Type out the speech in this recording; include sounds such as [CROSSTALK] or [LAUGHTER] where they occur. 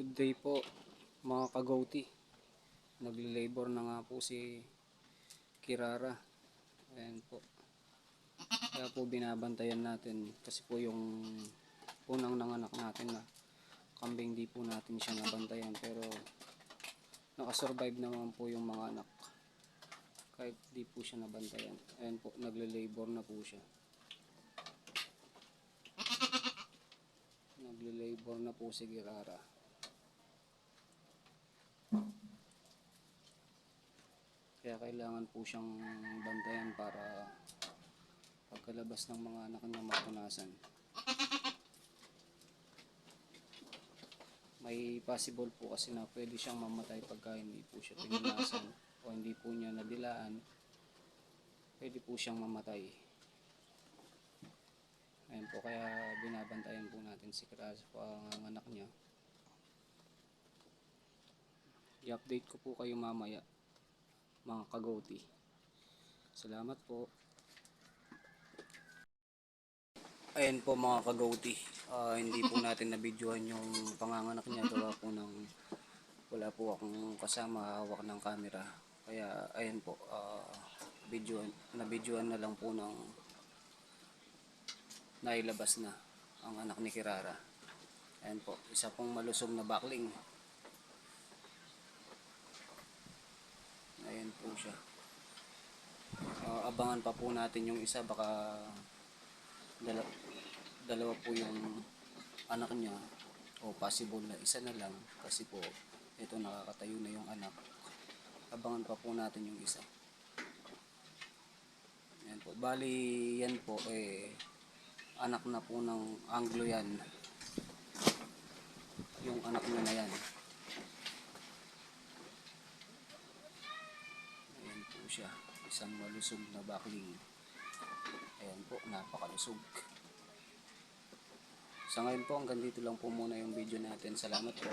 Good day po mga kagouti. Nagle-labor na nga po si Kirara. Ayan po. Kaya po binabantayan natin kasi po yung unang nanganak natin na kambing di po natin siya nabantayan pero nakasurvive naman po yung mga anak kahit di po siya nabantayan. Ayan po, nagle-labor na po siya. Nagle-labor na po si Kirara. Kaya kailangan po siyang bantayan para pagkalabas ng mga anak niya mapunasan. May possible po kasi na pwede siyang mamatay pagka hindi po siya pinunasan o hindi po niya nadilaan. Pwede po siyang mamatay. Ayun po, kaya binabantayan po natin si Kras ang anak niya. I-update ko po kayo mamaya, mga kagoti. Salamat po. Ayan po mga kagoti. Ah, hindi po [LAUGHS] natin nabidyohan yung panganganak niya. Gawa po ng wala po akong kasama hawak ng camera. Kaya ayan po, ah, videoan, nabidyohan na lang po ng nailabas na ang anak ni Kirara. Ayan po, isa pong malusog na bakling. Ayan po siya. Ah, abangan pa po natin yung isa baka dala, dalawa po yung anak niya o possible na isa na lang kasi po ito nakakatayo na yung anak. Abangan pa po natin yung isa. Ayan po. Bali yan po eh anak na po ng Anglo yan. Yung anak niya na yan. Ayan po siya. Isang malusog na bakling. Ayan po, napakalusog. Sa ngayon po, hanggang dito lang po muna yung video natin. Salamat po.